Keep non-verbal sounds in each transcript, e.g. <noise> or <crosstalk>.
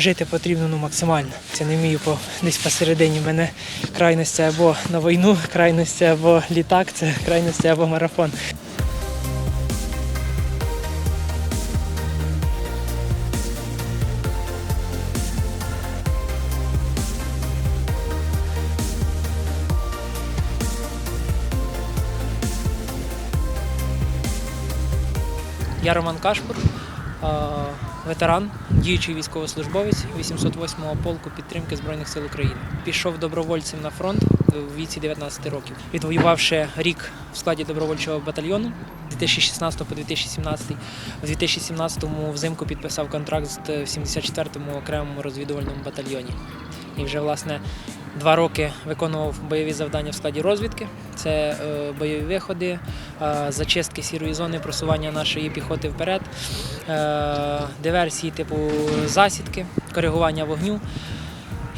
жити потрібно ну, максимально. Це не вмію по десь посередині. Мене крайності або на війну, крайності або літак, це крайності або марафон. Я Роман Кашпур, ветеран, діючий військовослужбовець 808-го полку підтримки Збройних сил України. Пішов добровольцем на фронт в віці 19 років, відвоювавши рік в складі добровольчого батальйону. з 2016 по 2017. У 2017-му взимку підписав контракт в 74-му окремому розвідувальному батальйоні. І вже власне два роки виконував бойові завдання в складі розвідки. Це е, бойові виходи, е, зачистки сірої зони, просування нашої піхоти вперед, е, диверсії типу засідки, коригування вогню.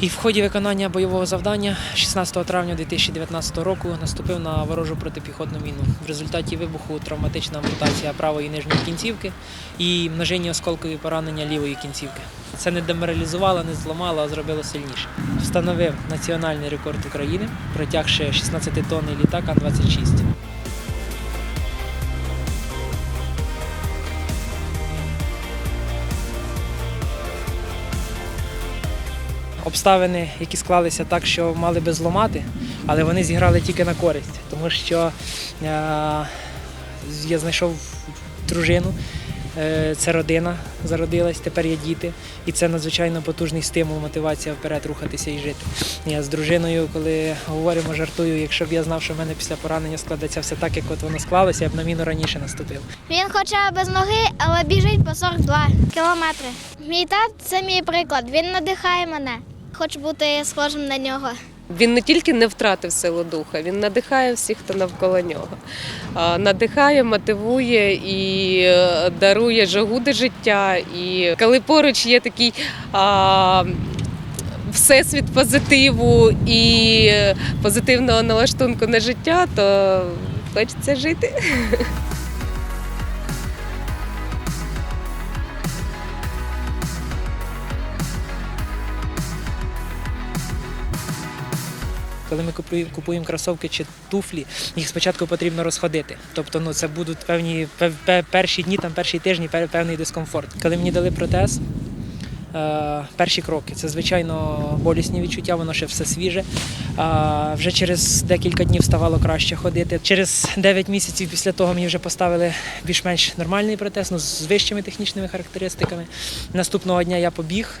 І в ході виконання бойового завдання 16 травня 2019 року наступив на ворожу протипіхотну міну. В результаті вибуху травматична ампутація правої нижньої кінцівки і множинні осколкові поранення лівої кінцівки. Це не деморалізувало, не зламало, а зробило сильніше. Встановив національний рекорд України, протягши 16 тонний літак Ан-26. Обставини, які склалися так, що мали би зламати, але вони зіграли тільки на користь, тому що е, я знайшов дружину. е, Це родина зародилась, тепер є діти, і це надзвичайно потужний стимул, мотивація вперед рухатися і жити. Я з дружиною, коли говоримо, жартую, якщо б я знав, що в мене після поранення складеться все так, як от воно склалося, я б на міну раніше наступив. Він хоча без ноги, але біжить по 42 кілометри. Мій тат це мій приклад. Він надихає мене. Хочу бути схожим на нього. Він не тільки не втратив силу духа, він надихає всіх, хто навколо нього. Надихає, мотивує і е, дарує жагу до життя. І коли поруч є такий а, всесвіт позитиву і позитивного налаштунку на життя, то хочеться жити. <laughs> Коли ми купуємо, кросовки чи туфлі, їх спочатку потрібно розходити. Тобто, ну це будуть певні пев- пев- перші дні, там перші тижні, певний дискомфорт. Коли мені дали протез. е, Перші кроки це звичайно болісні відчуття, воно ще все свіже. Вже через декілька днів ставало краще ходити. Через 9 місяців після того мені вже поставили більш-менш нормальний протез, ну, з вищими технічними характеристиками. Наступного дня я побіг.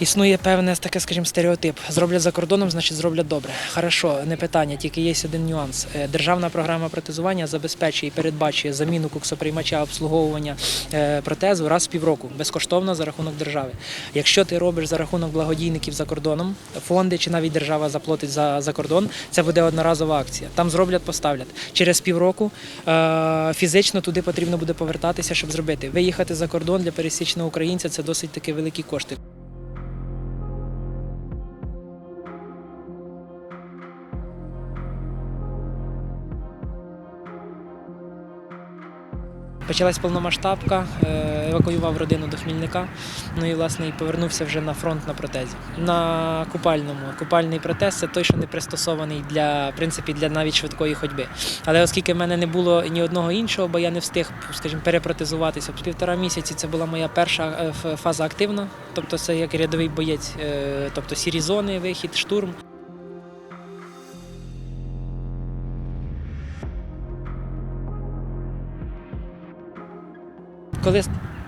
Існує певне таке, скажімо, стереотип. Зроблять за кордоном, значить зроблять добре. Хорошо, не питання, тільки є один нюанс. Е, Державна програма протезування забезпечує і передбачує заміну куксоприймача обслуговування е, протезу раз в півроку, безкоштовно за рахунок держави. Якщо ти робиш за рахунок благодійників за кордоном, фонди чи навіть держава заплатить за, за кордон, це буде одноразова акція. Там зроблять, поставлять. Через півроку е, фізично туди потрібно буде повертатися, щоб зробити. Виїхати за кордон для пересічного українця це досить таки великі кошти. Почалась повномасштабка, е, евакуював родину до Хмільника. Ну і власне і повернувся вже на фронт на протезі. На купальному. Купальний протез це той, що не пристосований для в принципі для навіть швидкої ходьби. Але оскільки в мене не було ні одного іншого, бо я не встиг, скажімо, перепротезуватися. Півтора місяці це була моя перша е, фаза активна, тобто це як рядовий боєць, е, тобто сірі зони, вихід, штурм. Коли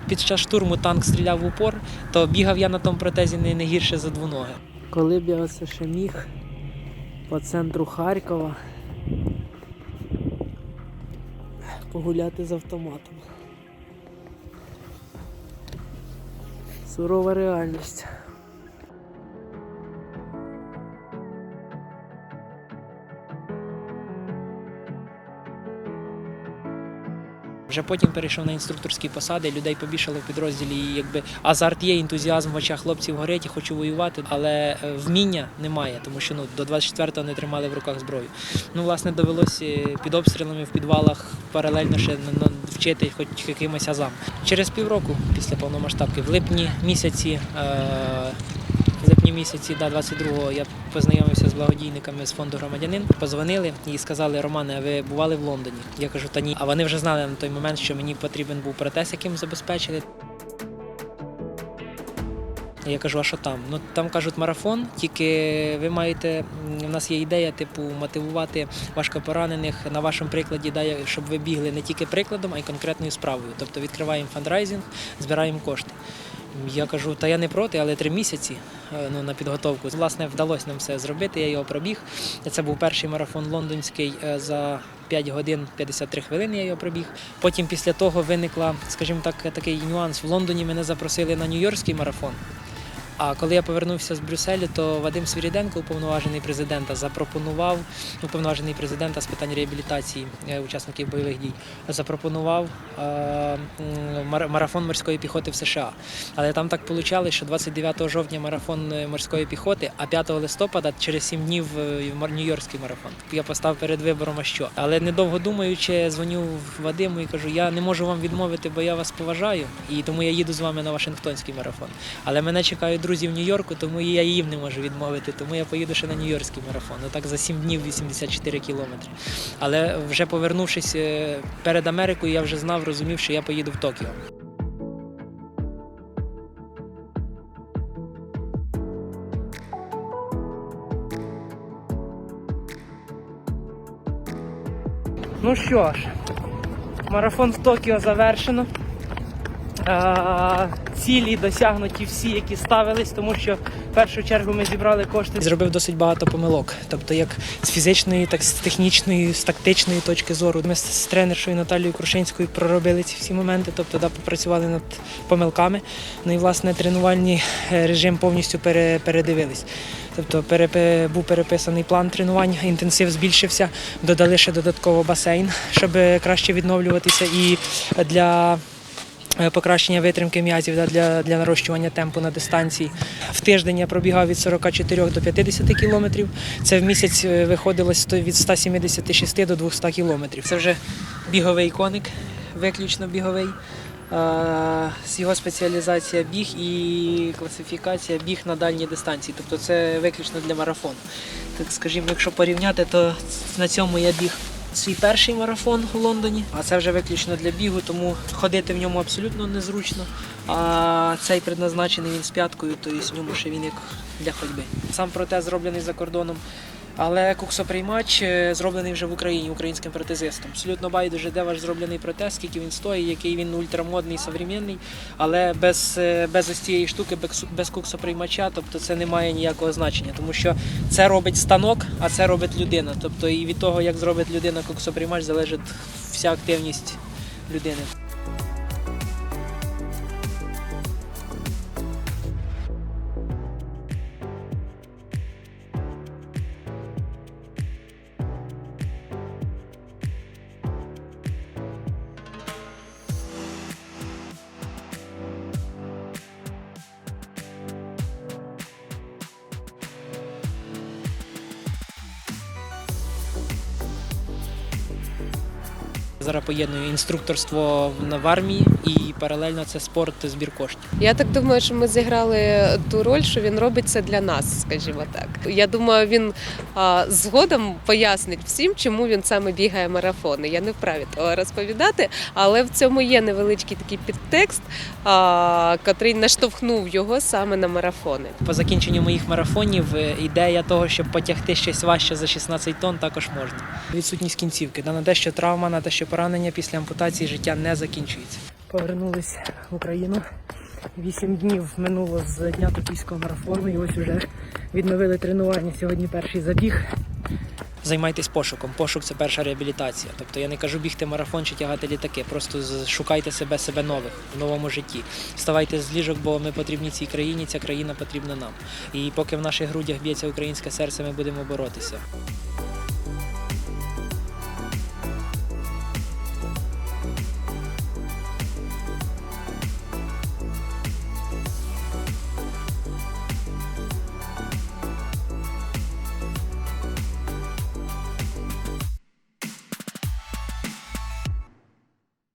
під час штурму танк стріляв в упор, то бігав я на тому протезі не, не гірше за двоноги. Коли б я оце ще міг по центру Харкова погуляти з автоматом. Сурова реальність. Вже потім перейшов на інструкторські посади, людей побільшало в підрозділі, і якби азарт є, ентузіазм в очах хлопців горить, і хочу воювати, але е, вміння немає, тому що ну до 24-го не тримали в руках зброю. Ну, власне, довелося під обстрілами в підвалах паралельно ще вчити хоч якимось азам. Через півроку після повномасштабки, в липні місяці. Е- місяці да, 22-го я познайомився з благодійниками з фонду громадянин. Позвонили і сказали: Романе, а ви бували в Лондоні? Я кажу, та ні. А вони вже знали на той момент, що мені потрібен був протез, яким забезпечили. Я кажу, а що там? Ну там кажуть марафон, тільки ви маєте. У нас є ідея, типу, мотивувати важкопоранених на вашому прикладі, да, щоб ви бігли не тільки прикладом, а й конкретною справою. Тобто відкриваємо фандрайзинг, збираємо кошти. Я кажу, та я не проти, але три місяці е, ну, на підготовку. Власне, вдалося нам все зробити. Я його пробіг. Це був перший марафон лондонський е, за 5 годин 53 хвилини. Я його пробіг. Потім після того виникла, скажімо так, такий нюанс. В Лондоні мене запросили на Нью-Йоркський марафон. А коли я повернувся з Брюсселю, то Вадим Свіріденко, уповноважений президента, запропонував уповноважений президента з питань реабілітації е, учасників бойових дій, запропонував е, марафон морської піхоти в США. Але там так вийшло, що 29 жовтня марафон е, морської піхоти, а 5 листопада через 7 днів Нью-Йоркський марафон. Я постав перед вибором, а що. Але недовго думаючи, дзвоню Вадиму і кажу: я не можу вам відмовити, бо я вас поважаю, і тому я їду з вами на Вашингтонський марафон. Але мене чекають друзі в Нью-Йорку, тому я їм не можу відмовити. Тому я поїду ще на Нью-Йоркський марафон. Ну так за 7 днів 84 кілометри. Але вже повернувшись е, перед Америкою, я вже знав, розумів, що я поїду в Токіо. Ну що ж, марафон в Токіо завершено. А, Цілі досягнуті всі, які ставились, тому що в першу чергу ми зібрали кошти. Зробив досить багато помилок. Тобто, як з фізичної, так і з технічної, з тактичної точки зору. Ми з тренершою Наталією Крушинською проробили ці всі моменти, тобто да, попрацювали над помилками. Ну і власне тренувальний е, режим повністю пере, передивились. Тобто перепи, був переписаний план тренувань, інтенсив збільшився, додали ще додатково басейн, щоб краще відновлюватися. І для е, покращення витримки м'язів для, для нарощування темпу на дистанції. В тиждень я пробігав від 44 до 50 кілометрів. Це в місяць е, виходило від 176 до 200 кілометрів. Це вже біговий коник, виключно біговий. Е, з Його спеціалізація біг і класифікація біг на дальній дистанції. Тобто це виключно для марафону. Так скажімо, якщо порівняти, то на цьому я біг свій перший марафон у Лондоні, а це вже виключно для бігу, тому ходити в ньому абсолютно незручно. А цей предназначений він з п'яткою, то в ньому ще він як для ходьби. Сам протез зроблений за кордоном. Але куксоприймач е, зроблений вже в Україні українським протезистом. Абсолютно байдуже, де ваш зроблений протез, скільки він стоїть, який він ультрамодний, современний, але без, е, без ось цієї штуки, без, куксоприймача, тобто це не має ніякого значення, тому що це робить станок, а це робить людина. Тобто і від того, як зробить людина куксоприймач, залежить вся активність людини. Зараз поєдную інструкторство в армії і паралельно це спорт, збір коштів. Я так думаю, що ми зіграли ту роль, що він робить це для нас, скажімо так. Я думаю, він а, згодом пояснить всім, чому він саме бігає марафони. Я не вправі того розповідати, але в цьому є невеличкий такий підтекст, а, котрий наштовхнув його саме на марафони. По закінченню моїх марафонів е, ідея того, щоб потягти щось важче за 16 тонн, також можна. Відсутність кінцівки. На те, що травма, на те, що поранення після ампутації життя не закінчується. Повернулись в Україну. Вісім днів минуло з дня токійського марафону, і ось уже відновили тренування. Сьогодні перший забіг. Займайтесь пошуком. Пошук це перша реабілітація. Тобто я не кажу бігти марафон чи тягати літаки. Просто шукайте себе себе нових в новому житті. Вставайте з ліжок, бо ми потрібні цій країні. Ця країна потрібна нам. І поки в наших грудях б'ється українське серце, ми будемо боротися.